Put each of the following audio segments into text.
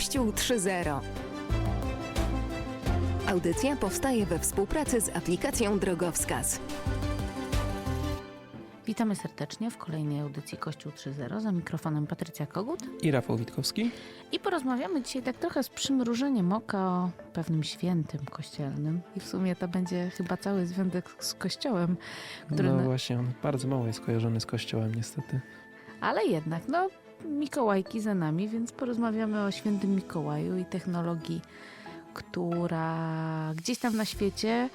Kościół 3.0. Audycja powstaje we współpracy z aplikacją Drogowskaz. Witamy serdecznie w kolejnej audycji Kościół 3.0 za mikrofonem Patrycja Kogut i Rafał Witkowski. i porozmawiamy dzisiaj tak trochę z przymrużeniem oka o pewnym świętym kościelnym i w sumie to będzie chyba cały związek z kościołem, który... No na- właśnie, on bardzo mało jest kojarzony z kościołem niestety. Ale jednak, no Mikołajki za nami, więc porozmawiamy o świętym Mikołaju i technologii, która gdzieś tam na świecie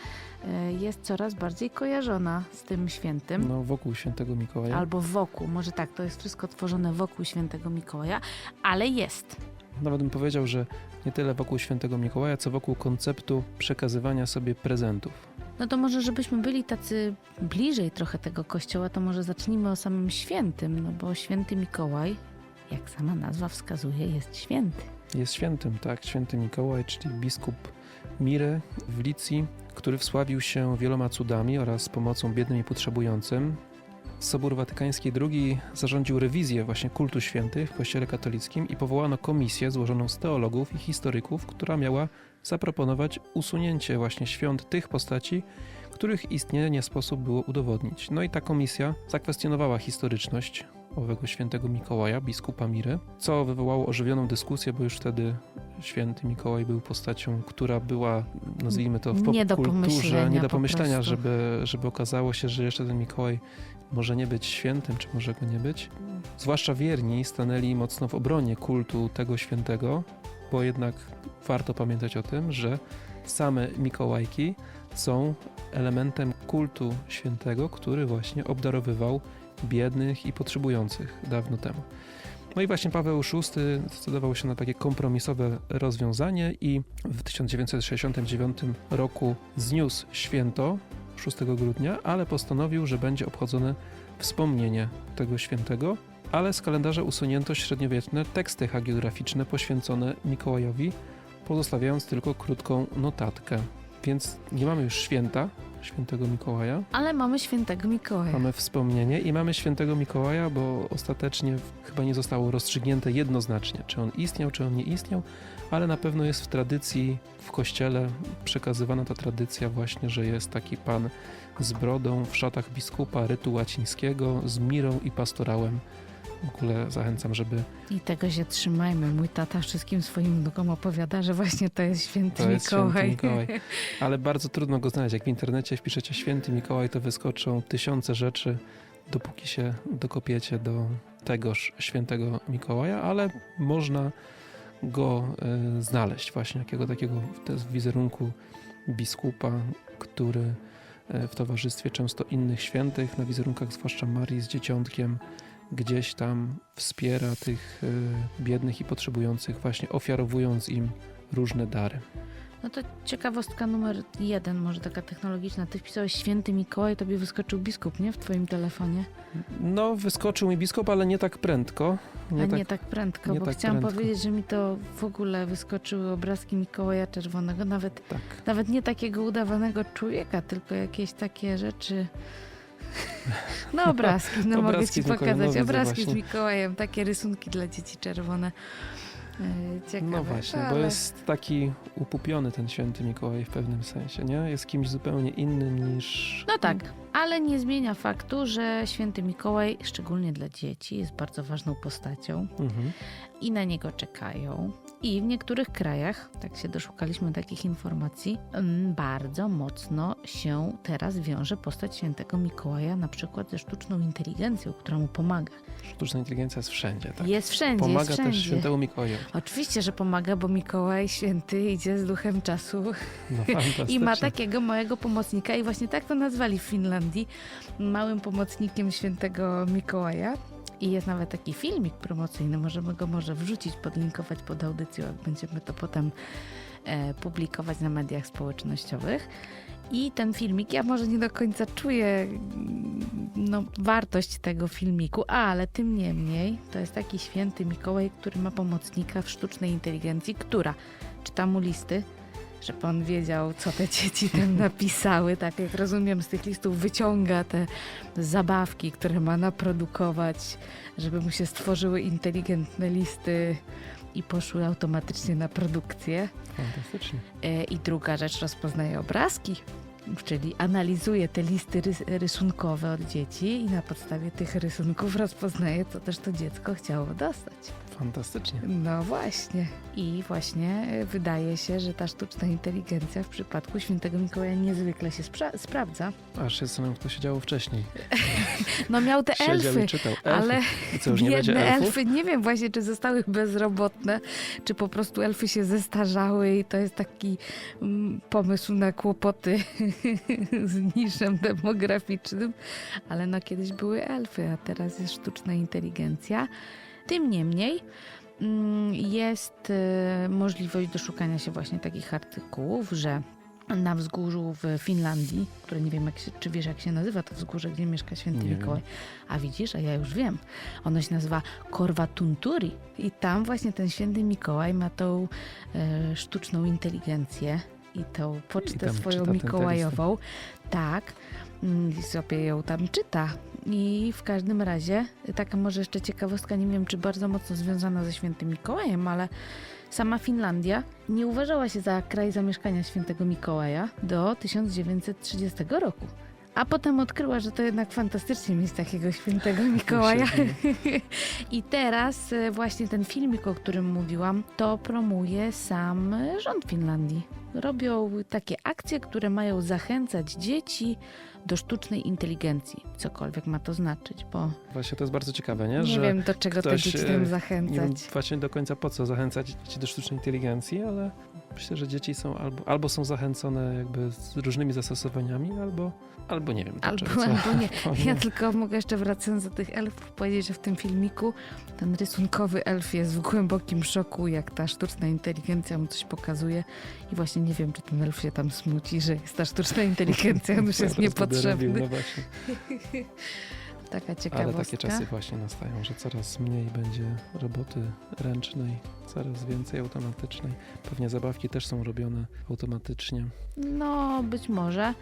e, jest coraz bardziej kojarzona z tym świętym. No wokół świętego Mikołaja. Albo wokół, może tak, to jest wszystko tworzone wokół świętego Mikołaja, ale jest. Nawet bym powiedział, że nie tyle wokół świętego Mikołaja, co wokół konceptu przekazywania sobie prezentów. No to może, żebyśmy byli tacy bliżej trochę tego kościoła, to może zacznijmy o samym świętym, no bo święty Mikołaj, jak sama nazwa wskazuje, jest święty. Jest świętym, tak, święty Mikołaj, czyli biskup Miry w Licji, który wsławił się wieloma cudami oraz pomocą biednym i potrzebującym. Sobór Watykański II zarządził rewizję właśnie kultu świętych w Kościele katolickim i powołano komisję złożoną z teologów i historyków, która miała zaproponować usunięcie właśnie świąt tych postaci, których istnienie nie sposób było udowodnić. No i ta komisja zakwestionowała historyczność owego świętego Mikołaja, biskupa Miry, co wywołało ożywioną dyskusję, bo już wtedy święty Mikołaj był postacią, która była, nazwijmy to, w popkulturze, nie do po pomyślenia, prostu. żeby, żeby okazało się, że jeszcze ten Mikołaj może nie być świętym, czy może go nie być. Zwłaszcza wierni stanęli mocno w obronie kultu tego świętego, bo jednak warto pamiętać o tym, że same Mikołajki są elementem kultu świętego, który właśnie obdarowywał biednych i potrzebujących dawno temu. No i właśnie Paweł VI zdecydował się na takie kompromisowe rozwiązanie i w 1969 roku zniósł święto 6 grudnia, ale postanowił, że będzie obchodzone wspomnienie tego świętego, ale z kalendarza usunięto średniowieczne teksty hagiograficzne poświęcone Mikołajowi, pozostawiając tylko krótką notatkę. Więc nie mamy już święta, świętego Mikołaja, Ale mamy świętego Mikołaja. Mamy wspomnienie i mamy świętego Mikołaja, bo ostatecznie chyba nie zostało rozstrzygnięte jednoznacznie, czy on istniał, czy on nie istniał, ale na pewno jest w tradycji, w kościele przekazywana ta tradycja właśnie, że jest taki pan z brodą w szatach biskupa rytu łacińskiego, z mirą i pastorałem. W ogóle zachęcam, żeby I tego się trzymajmy. Mój tata wszystkim swoim wnukom opowiada, że właśnie to jest święty To jest Mikołaj. święty Mikołaj. Ale bardzo trudno go znaleźć. Jak w internecie wpiszecie święty Mikołaj, to wyskoczą tysiące rzeczy, dopóki się dokopiecie do tegoż świętego Mikołaja, ale można go e, znaleźć właśnie, jakiego takiego w wizerunku biskupa, który e, w towarzystwie często innych świętych, na wizerunkach zwłaszcza Marii z dzieciątkiem, gdzieś tam wspiera tych e, biednych i potrzebujących, właśnie ofiarowując im różne dary. No to ciekawostka numer jeden, może taka technologiczna. Ty wpisałeś święty Mikołaj, tobie wyskoczył biskup, nie? W twoim telefonie. No, wyskoczył mi biskup, ale nie tak prędko. A Nie tak, nie tak prędko, nie bo tak chciałam prędko. powiedzieć, że mi to w ogóle wyskoczyły obrazki Mikołaja Czerwonego, nawet, tak. nawet nie takiego udawanego człowieka, tylko jakieś takie rzeczy. No obrazki, no mogę Obrazki ci z Mikołajem, pokazać. obrazki z. Mikołajem, takie rysunki dla dzieci czerwone. Yy, Ciekawe. No właśnie, bo ale- jest taki upupiony ten święty Mikołaj w pewnym sensie, nie? Jest kimś zupełnie innym niż... No tak, ale nie zmienia faktu, że święty Mikołaj, szczególnie dla dzieci, jest bardzo ważną postacią Mhm. i na niego czekają. I w niektórych krajach, tak się doszukaliśmy takich informacji, mm, bardzo mocno się teraz wiąże postać świętego Mikołaja, na przykład ze sztuczną inteligencją, która mu pomaga. Sztuczna inteligencja jest wszędzie, tak? Jest wszędzie, Pomaga jest wszędzie. też świętemu Mikołajowi. Oczywiście, że pomaga, bo Mikołaj święty idzie z duchem czasu No. I ma takiego małego pomocnika i właśnie tak to nazwali w Finlandii, małym pomocnikiem świętego Mikołaja. I jest nawet taki filmik promocyjny, możemy go może wrzucić, podlinkować pod audycją, jak będziemy to potem e, publikować na mediach społecznościowych. I ten filmik, ja może nie do końca czuję mm, no, wartość tego filmiku, ale tym niemniej to jest taki święty Mikołaj, który ma pomocnika w sztucznej inteligencji, która czyta mu listy, żeby on wiedział, co te dzieci tam napisały. Tak jak rozumiem, z tych listów wyciąga te zabawki, które ma naprodukować, żeby mu się stworzyły inteligentne listy i poszły automatycznie na produkcję. Fantastycznie. E, I druga rzecz, rozpoznaje obrazki, czyli analizuje te listy rys rysunkowe od dzieci i na podstawie tych rysunków rozpoznaje, co też to dziecko chciało dostać. Fantastycznie. No właśnie. I właśnie e, wydaje się, że ta sztuczna inteligencja w przypadku świętego Mikołaja niezwykle się spra- sprawdza. Aż się zastanawiam, kto się działo wcześniej. No miał te elfy, czytał. Elfy. ale co, już nie biedne elfy, nie wiem właśnie, czy zostały bezrobotne, czy po prostu elfy się zestarzały i to jest taki mm, pomysł na kłopoty z niszem demograficznym, ale no kiedyś były elfy, a teraz jest sztuczna inteligencja. Tym niemniej mm, jest e, możliwość doszukania się właśnie takich artykułów, że na wzgórzu w Finlandii, które nie wiem, jak się, czy wiesz, jak się nazywa to wzgórze, gdzie mieszka święty Nie. Mikołaj. A widzisz, a ja już wiem. Ono się nazywa Korvatunturi i tam właśnie ten święty Mikołaj ma tą e, sztuczną inteligencję i tą pocztę tam swoją mikołajową. Tak, mm, i sobie ją tam czyta. I w każdym razie, taka może jeszcze ciekawostka, nie wiem czy bardzo mocno związana ze świętym Mikołajem, ale sama Finlandia nie uważała się za kraj zamieszkania świętego Mikołaja do 1930 roku. A potem odkryła, że to jednak fantastycznie mieć takiego świętego Mikołaja. I teraz e, właśnie ten filmik, o którym mówiłam, to promuje sam rząd Finlandii. Robią takie akcje, które mają zachęcać dzieci do sztucznej inteligencji. Cokolwiek ma to znaczyć, bo Właśnie to jest bardzo ciekawe, nie? nie że wiem, do czego te dzieci e, tym nie wiem zachęcać. właśnie do końca po co zachęcać dzieci do sztucznej inteligencji, ale myślę, że dzieci są albo, albo są zachęcone jakby z różnymi zastosowaniami, albo, albo nie wiem Albo, dlaczego. co. albo nie. Ja tylko mogę jeszcze wracając do tych elfów powiedzieć, że w tym filmiku ten rysunkowy elf jest w głębokim szoku, jak ta sztuczna inteligencja mu coś pokazuje i właśnie nie wiem, czy ten elf się tam smuci, że jest ta sztuczna inteligencja, on już jest niepotrzebny. No właśnie. Taka Ale ciekawostka. takie czasy właśnie nastają, że coraz mniej będzie roboty ręcznej, coraz więcej automatycznej. Pewnie zabawki też są robione automatycznie. No, być może.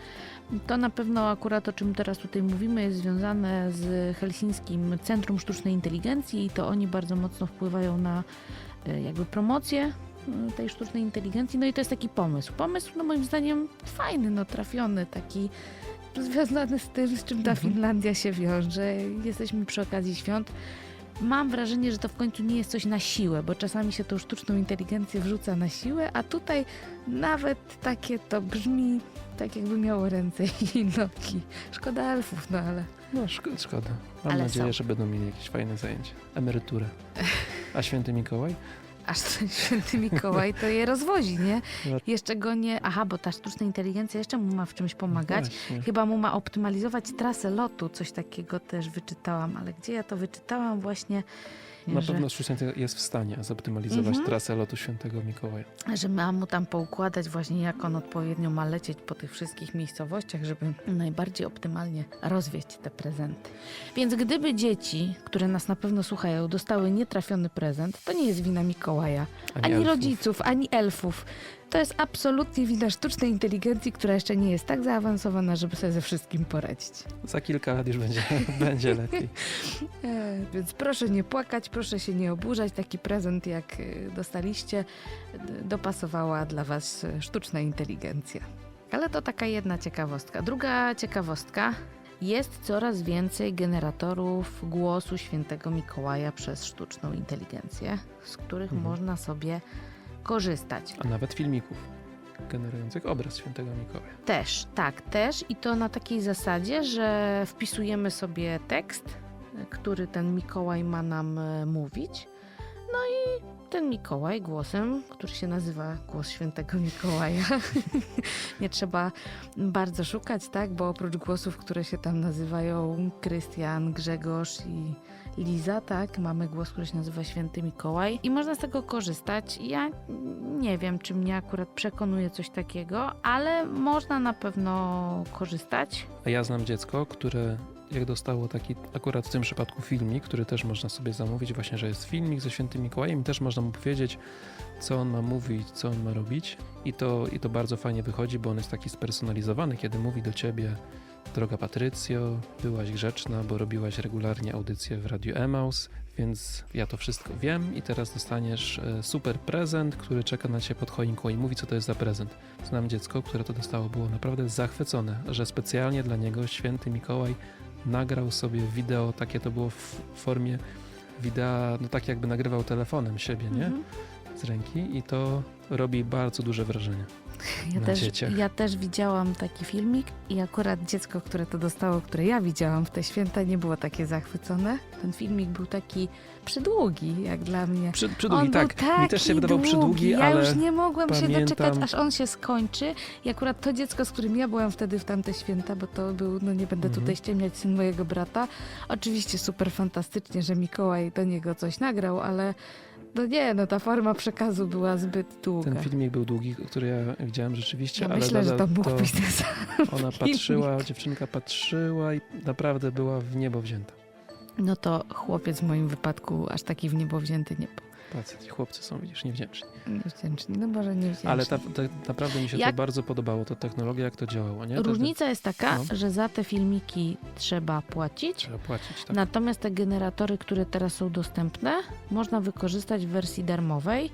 To na pewno akurat o czym teraz tutaj mówimy jest związane z Helsińskim Centrum Sztucznej Inteligencji i to oni bardzo mocno wpływają na e, jakby promocję e, tej sztucznej inteligencji. No i to jest taki pomysł. Pomysł, no moim zdaniem fajny, no trafiony, taki związany z tym, z czym ta Mhm. Finlandia się wiąże. Jesteśmy przy okazji świąt. Mam wrażenie, że to w końcu nie jest coś na siłę, bo czasami się tą sztuczną inteligencję wrzuca na siłę, a tutaj nawet takie to brzmi tak, jakby miało ręce i nogi. Szkoda elfów, no ale No szko- szkoda. Mam Ale nadzieję, są. że będą mieli jakieś fajne zajęcie. Emeryturę. A święty Mikołaj? Aż ten święty Mikołaj to je rozwozi, nie? No. Jeszcze go nie... Aha, bo ta sztuczna inteligencja jeszcze mu ma w czymś pomagać. Właśnie. Chyba mu ma optymalizować trasę lotu, coś takiego też wyczytałam, ale gdzie ja to wyczytałam właśnie, Na że, pewno inteligencja jest w stanie zoptymalizować Mhm. trasę lotu świętego Mikołaja. że ma mu tam poukładać właśnie jak on odpowiednio ma lecieć po tych wszystkich miejscowościach, żeby najbardziej optymalnie rozwieść te prezenty. Więc gdyby dzieci, które nas na pewno słuchają, dostały nietrafiony prezent, to nie jest wina Mikołaja, ani elfów. rodziców, ani elfów. To jest absolutnie wina sztucznej inteligencji, która jeszcze nie jest tak zaawansowana, żeby sobie ze wszystkim poradzić. Za kilka lat już będzie, będzie lepiej. E, więc proszę nie płakać, proszę się nie oburzać. Taki prezent, jak e, dostaliście, dopasowała dla Was e, sztuczna inteligencja. Ale to taka jedna ciekawostka. Druga ciekawostka. Jest coraz więcej generatorów głosu świętego Mikołaja przez sztuczną inteligencję, z których Mhm. można sobie korzystać. A nawet filmików generujących obraz świętego Mikołaja. Też, tak, też i to na takiej zasadzie, że wpisujemy sobie tekst, który ten Mikołaj ma nam e, mówić. No i ten Mikołaj głosem, który się nazywa Głos Świętego Mikołaja. Nie trzeba bardzo szukać, tak, bo oprócz głosów, które się tam nazywają Krystian, Grzegorz i Liza, tak, mamy głos, który się nazywa Święty Mikołaj i można z tego korzystać. Ja nie wiem, czy mnie akurat przekonuje coś takiego, ale można na pewno korzystać. A ja znam dziecko, które jak dostało taki, akurat w tym przypadku filmik, który też można sobie zamówić, właśnie, że jest filmik ze świętym Mikołajem i też można mu powiedzieć, co on ma mówić, co on ma robić i to, i to bardzo fajnie wychodzi, bo on jest taki spersonalizowany, kiedy mówi do ciebie Droga Patrycjo, byłaś grzeczna, bo robiłaś regularnie audycję w Radiu Emaus, Więc ja to wszystko wiem i teraz dostaniesz e, super prezent, który czeka na ciebie pod choinką i mówi, co to jest za prezent. Znam dziecko, które to dostało, było naprawdę zachwycone, że specjalnie dla niego święty Mikołaj nagrał sobie wideo, takie to było w formie wideo, no tak jakby nagrywał telefonem siebie, nie? Mhm. Z ręki i to robi bardzo duże wrażenie. Ja też, dzieciach. ja też widziałam taki filmik i akurat dziecko, które to dostało, które ja widziałam w te święta, nie było takie zachwycone. Ten filmik był taki przydługi, jak dla mnie. Przy, przydługi, on tak. Był Mi też się wydawał długi. przydługi, ja ale już nie mogłam się pamiętam- doczekać, aż on się skończy. I akurat to dziecko, z którym ja byłam wtedy w tamte święta, bo to był, no nie będę Mhm. tutaj ściemniać, syn mojego brata. Oczywiście super fantastycznie, że Mikołaj do niego coś nagrał, ale no nie, no ta forma przekazu była zbyt długa. ten filmik był długi, który ja widziałem rzeczywiście, no ale myślę, że to mógł to być ten sam ona filmik. patrzyła, dziewczynka patrzyła i naprawdę była w niebo wzięta. No to chłopiec w moim wypadku aż taki w niebo wzięty nie był. Ci chłopcy są, widzisz, niewdzięczni. Niewdzięczny, no może niewdzięczny. Ale ta, ta, naprawdę mi się Jak- to bardzo podobało, ta technologia, jak to działało, nie? To- Różnica jest taka, No. że za te filmiki trzeba płacić, Trzeba płacić, tak. Natomiast te generatory, które teraz są dostępne, można wykorzystać w wersji darmowej.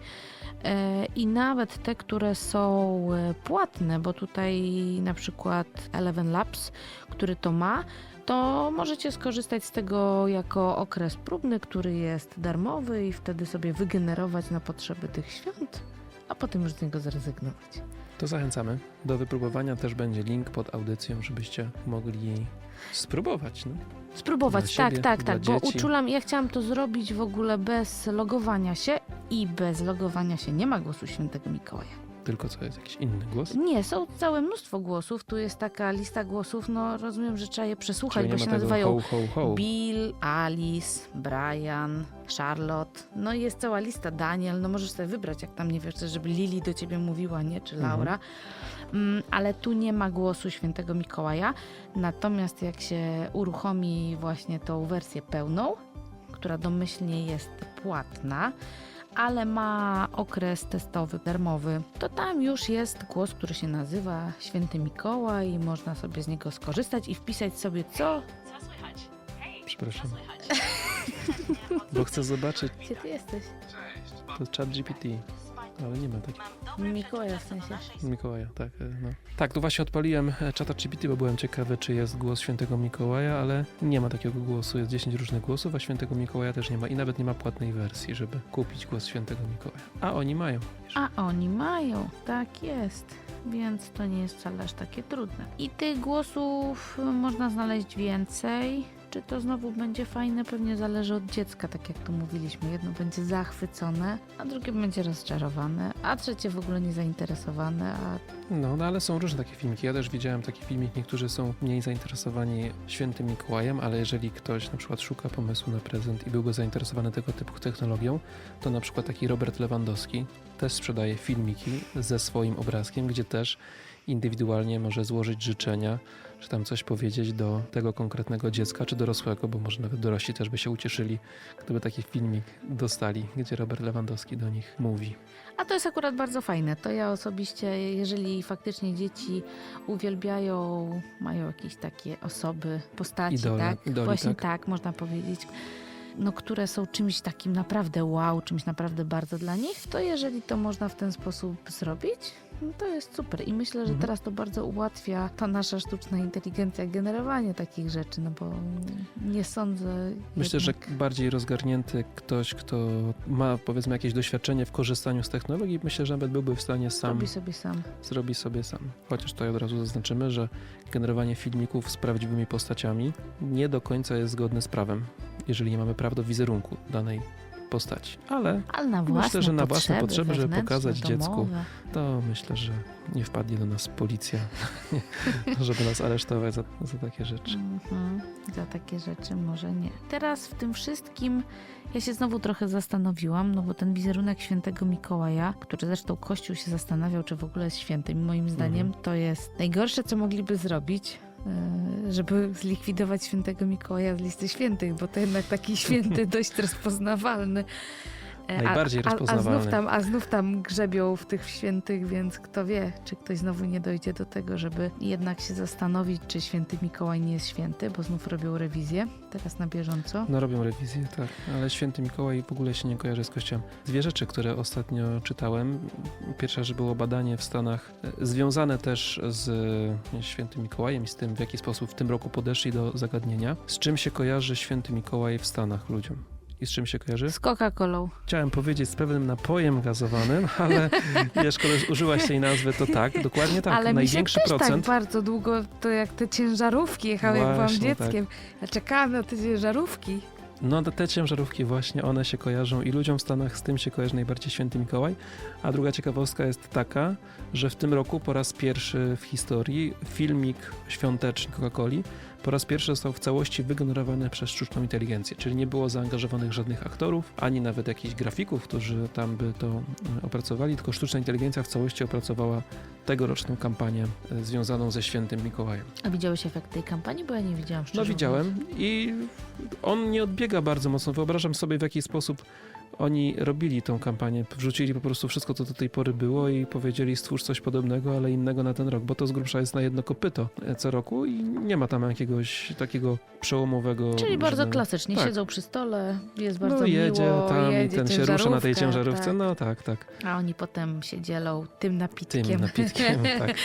E, I nawet te, które są e, płatne, bo tutaj na przykład Eleven Labs, który to ma, to możecie skorzystać z tego jako okres próbny, który jest darmowy i wtedy sobie wygenerować na potrzeby tych świąt, a potem już z niego zrezygnować. To zachęcamy. Do wypróbowania też będzie link pod audycją, żebyście mogli spróbować. No. Spróbować, Dla tak, siebie, tak, dla tak, bo dzieci. uczulam, ja chciałam to zrobić w ogóle bez logowania się i bez logowania się nie ma głosu świętego Mikołaja. Tylko co jest jakiś inny głos? Nie, są całe mnóstwo głosów, tu jest taka lista głosów, no rozumiem, że trzeba je przesłuchać, Czyli bo się tego nazywają ho, ho, ho. Bill, Alice, Brian, Charlotte, no i jest cała lista, Daniel, no możesz sobie wybrać, jak tam nie wiesz, żeby Lili do ciebie mówiła, nie, czy Mhm. Laura, ale tu nie ma głosu świętego Mikołaja, natomiast jak się uruchomi właśnie tą wersję pełną, która domyślnie jest płatna, ale ma okres testowy, darmowy, to tam już jest głos, który się nazywa Święty Mikołaj i można sobie z niego skorzystać i wpisać sobie co... Przepraszam. Bo chcę zobaczyć, Gdzie ty jesteś? to chat GPT. Ale nie ma takiego. Mikołaja w sensie. Mikołaja, tak. e, No. Tak, tu właśnie odpaliłem e, czata GPT, bo byłem ciekawy, czy jest głos świętego Mikołaja, ale nie ma takiego głosu. Jest 10 różnych głosów, a świętego Mikołaja też nie ma. I nawet nie ma płatnej wersji, żeby kupić głos świętego Mikołaja. A oni mają. A oni mają, tak jest. Więc to nie jest wcale aż takie trudne. I tych głosów można znaleźć więcej. Czy to znowu będzie fajne? Pewnie zależy od dziecka, tak jak tu mówiliśmy. Jedno będzie zachwycone, a drugie będzie rozczarowane, a trzecie w ogóle niezainteresowane, a No, no ale są różne takie filmiki. Ja też widziałem taki filmik. Niektórzy są mniej zainteresowani świętym Mikołajem, ale jeżeli ktoś na przykład szuka pomysłu na prezent i byłby zainteresowany tego typu technologią, to na przykład taki Robert Lewandowski też sprzedaje filmiki ze swoim obrazkiem, gdzie też indywidualnie może złożyć życzenia, czy tam coś powiedzieć do tego konkretnego dziecka, czy dorosłego, bo może nawet dorośli też by się ucieszyli, gdyby taki filmik dostali, gdzie Robert Lewandowski do nich mówi. A to jest akurat bardzo fajne. To ja osobiście, jeżeli faktycznie dzieci uwielbiają, mają jakieś takie osoby, postaci, Idole, tak? idoli, Właśnie tak. tak. można powiedzieć. No, które są czymś takim naprawdę wow, czymś naprawdę bardzo dla nich, to jeżeli to można w ten sposób zrobić, no to jest super. I myślę, że Mhm. teraz to bardzo ułatwia ta nasza sztuczna inteligencja generowanie takich rzeczy, no bo nie sądzę. Myślę, że jednak... bardziej rozgarnięty ktoś, kto ma powiedzmy jakieś doświadczenie w korzystaniu z technologii, myślę, że nawet byłby w stanie sam Robi sobie sam. zrobić sobie sam. Chociaż tutaj od razu zaznaczymy, że generowanie filmików z prawdziwymi postaciami nie do końca jest zgodne z prawem, jeżeli nie mamy praw do wizerunku danej postaci. Ale Ale Myślę, że na własne potrzeby, potrzeby, żeby pokazać dziecku. domowe. to myślę, że nie wpadnie do nas policja, żeby nas aresztować za, za takie rzeczy. Mhm, za takie rzeczy może nie. Teraz w tym wszystkim ja się znowu trochę zastanowiłam, no bo ten wizerunek świętego Mikołaja, który zresztą Kościół się zastanawiał, czy w ogóle jest świętym, moim zdaniem Mhm. to jest najgorsze, co mogliby zrobić. E, Żeby zlikwidować świętego Mikołaja z listy świętych, bo to jednak taki święty, dość rozpoznawalny. E, Najbardziej a, a, a, znów tam, a znów tam grzebią w tych świętych, więc kto wie, czy ktoś znowu nie dojdzie do tego, żeby jednak się zastanowić, czy święty Mikołaj nie jest święty, bo znów robią rewizję teraz na bieżąco. No robią rewizję, tak. Ale święty Mikołaj w ogóle się nie kojarzy z kościołem. Dwie rzeczy, które ostatnio czytałem. Pierwsza, że było badanie w Stanach e, związane też z świętym Mikołajem i z tym, w jaki sposób w tym roku podeszli do zagadnienia. Z czym się kojarzy święty Mikołaj w Stanach ludziom? I z czym się kojarzy? Z Coca-Colą. Chciałem powiedzieć z pewnym napojem gazowanym, ale wiesz, skoro użyłaś tej nazwy, to tak, dokładnie tak. Ale Największy mi się też procent. tak bardzo długo, to jak te ciężarówki jechały, jak byłam tak. dzieckiem. Ja czekałam na te ciężarówki. No te ciężarówki właśnie, one się kojarzą i ludziom w Stanach z tym się kojarzy najbardziej święty Mikołaj. A druga ciekawostka jest taka, że w tym roku po raz pierwszy w historii filmik świąteczny Coca-Coli po raz pierwszy został w całości wygenerowany przez sztuczną inteligencję, czyli nie było zaangażowanych żadnych aktorów, ani nawet jakichś grafików, którzy tam by to mm, opracowali, tylko sztuczna inteligencja w całości opracowała tegoroczną kampanię e, związaną ze świętym Mikołajem. A widziałeś efekt tej kampanii? Bo ja nie widziałam No widziałem i on nie odbiega bardzo mocno. Wyobrażam sobie w jaki sposób oni robili tą kampanię. Wrzucili po prostu wszystko, co do tej pory było i powiedzieli stwórz coś podobnego, ale innego na ten rok, bo to z grubsza jest na jedno kopyto e, co roku i nie ma tam jakiegoś takiego przełomowego... Czyli bardzo klasycznie, tak. siedzą przy stole, jest bardzo No jedzie miło, tam jedzie i ten się rusza na tej ciężarówce, tak. no tak, tak. A oni potem się dzielą tym napitkiem, Tym napitkiem, tak.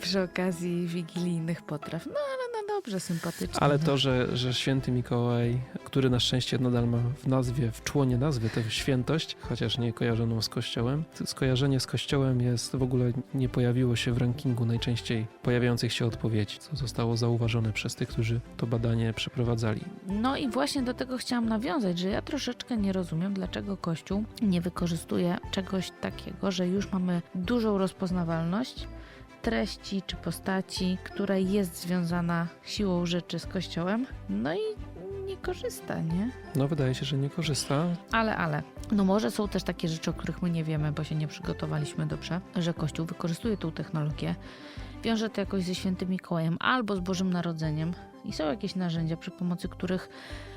przy okazji wigilijnych potraw. No ale no dobrze, sympatycznie. Ale no. to, że, że święty Mikołaj, który na szczęście nadal ma w nazwie, w członie nazwy tę świętość, chociaż nie kojarzoną z kościołem, skojarzenie z kościołem jest w ogóle nie pojawiło się w rankingu najczęściej pojawiających się odpowiedzi, co zostało zauważone przez tych, którzy to badanie przeprowadzali. No i właśnie do tego chciałam nawiązać, że ja troszeczkę nie rozumiem, dlaczego Kościół nie wykorzystuje czegoś takiego, że już mamy dużą rozpoznawalność treści czy postaci, która jest związana siłą rzeczy z Kościołem, no i nie korzysta, nie? No wydaje się, że nie korzysta. Ale, ale. No może są też takie rzeczy, o których my nie wiemy, bo się nie przygotowaliśmy dobrze, że Kościół wykorzystuje tą technologię, wiąże to jakoś ze świętym Mikołajem albo z Bożym Narodzeniem i są jakieś narzędzia, przy pomocy których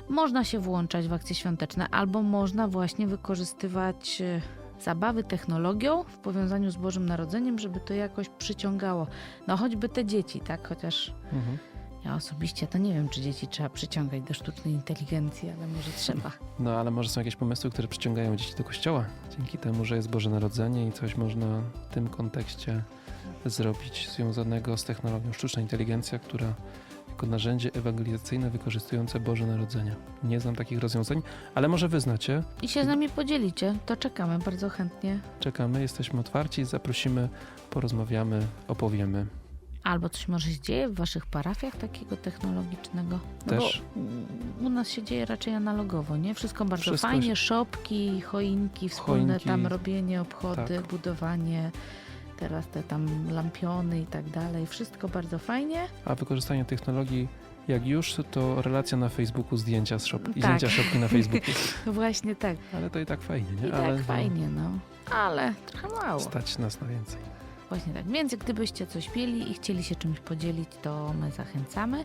można się włączać w akcje świąteczne, albo można właśnie wykorzystywać e, zabawy technologią w powiązaniu z Bożym Narodzeniem, żeby to jakoś przyciągało. No choćby te dzieci, tak? Chociaż Mhm. Ja osobiście to nie wiem, czy dzieci trzeba przyciągać do sztucznej inteligencji, ale może trzeba. No ale może są jakieś pomysły, które przyciągają dzieci do kościoła, dzięki temu, że jest Boże Narodzenie i coś można w tym kontekście zrobić związanego z technologią sztuczna inteligencja, która jako narzędzie ewangelizacyjne wykorzystujące Boże Narodzenie. Nie znam takich rozwiązań, ale może wy znacie. I się z nami podzielicie, to czekamy bardzo chętnie. Czekamy, jesteśmy otwarci, zaprosimy, porozmawiamy, opowiemy. Albo coś może się dzieje w waszych parafiach takiego technologicznego. No Też. Bo u nas się dzieje raczej analogowo, nie? Wszystko bardzo Wszystko fajnie, się- szopki, choinki, wspólne Choinki, tam robienie, obchody, tak. budowanie, teraz te tam lampiony i tak dalej. Wszystko bardzo fajnie. A wykorzystanie technologii, jak już, to relacja na Facebooku, zdjęcia z szopki, Tak. zdjęcia szopki na Facebooku. Właśnie tak. Ale to i tak fajnie, nie? I Ale tak fajnie, no. Ale trochę mało. Stać nas na więcej. Właśnie tak. Więc gdybyście coś mieli i chcieli się czymś podzielić, to my zachęcamy.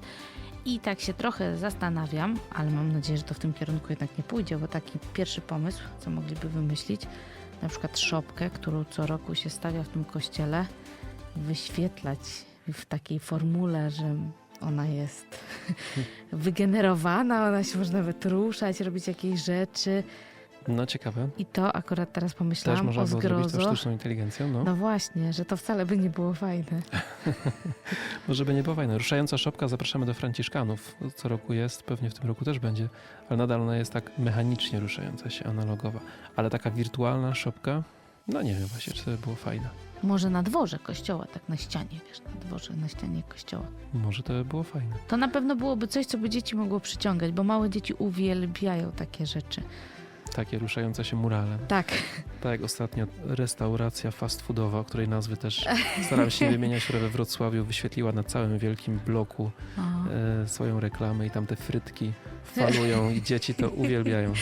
I tak się trochę zastanawiam, ale mam nadzieję, że to w tym kierunku jednak nie pójdzie, bo taki pierwszy pomysł, co mogliby wymyślić, na przykład szopkę, którą co roku się stawia w tym kościele, wyświetlać w takiej formule, że ona jest wygenerowana, ona się może nawet ruszać, robić jakieś rzeczy. No ciekawe. I to akurat teraz Też pomyślałam można o było zrobić to zgrozo. sztuczną inteligencją, no. No właśnie, że to wcale by nie było fajne. Może by nie było fajne. Ruszająca szopka, zapraszamy do Franciszkanów. Co roku jest, pewnie w tym roku też będzie, ale nadal ona jest tak mechanicznie ruszająca się, analogowa. Ale taka wirtualna szopka, no nie wiem właśnie, czy to by było fajne. Może na dworze kościoła, tak na ścianie, wiesz, na dworze, na ścianie kościoła. Może to by było fajne. To na pewno byłoby coś, co by dzieci mogło przyciągać, bo małe dzieci uwielbiają takie rzeczy. Takie ruszające się murale. Tak, Tak jak ostatnio restauracja fast foodowa, o której nazwy też staram się nie wymieniać, która we Wrocławiu wyświetliła na całym wielkim bloku e, swoją reklamę i tam te frytki falują i dzieci to uwielbiają.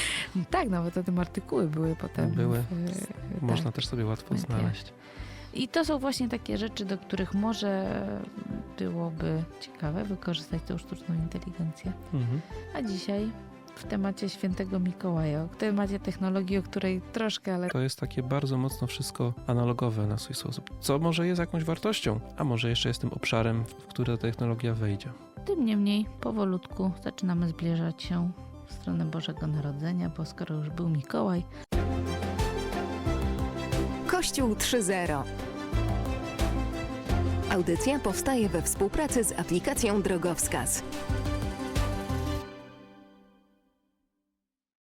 tak, nawet te tam artykuły były potem. Były. W, Można tak. też sobie łatwo znaleźć. I to są właśnie takie rzeczy, do których może byłoby ciekawe wykorzystać tą sztuczną inteligencję. Mhm. A dzisiaj w temacie świętego Mikołaja, w temacie technologii, o której troszkę, ale To jest takie bardzo mocno wszystko analogowe na swój sposób. Co może jest jakąś wartością, a może jeszcze jest tym obszarem, w który ta technologia wejdzie. tym niemniej powolutku zaczynamy zbliżać się w stronę Bożego Narodzenia, bo skoro już był Mikołaj, Kościół 3.0. Audycja powstaje we współpracy z aplikacją Drogowskaz.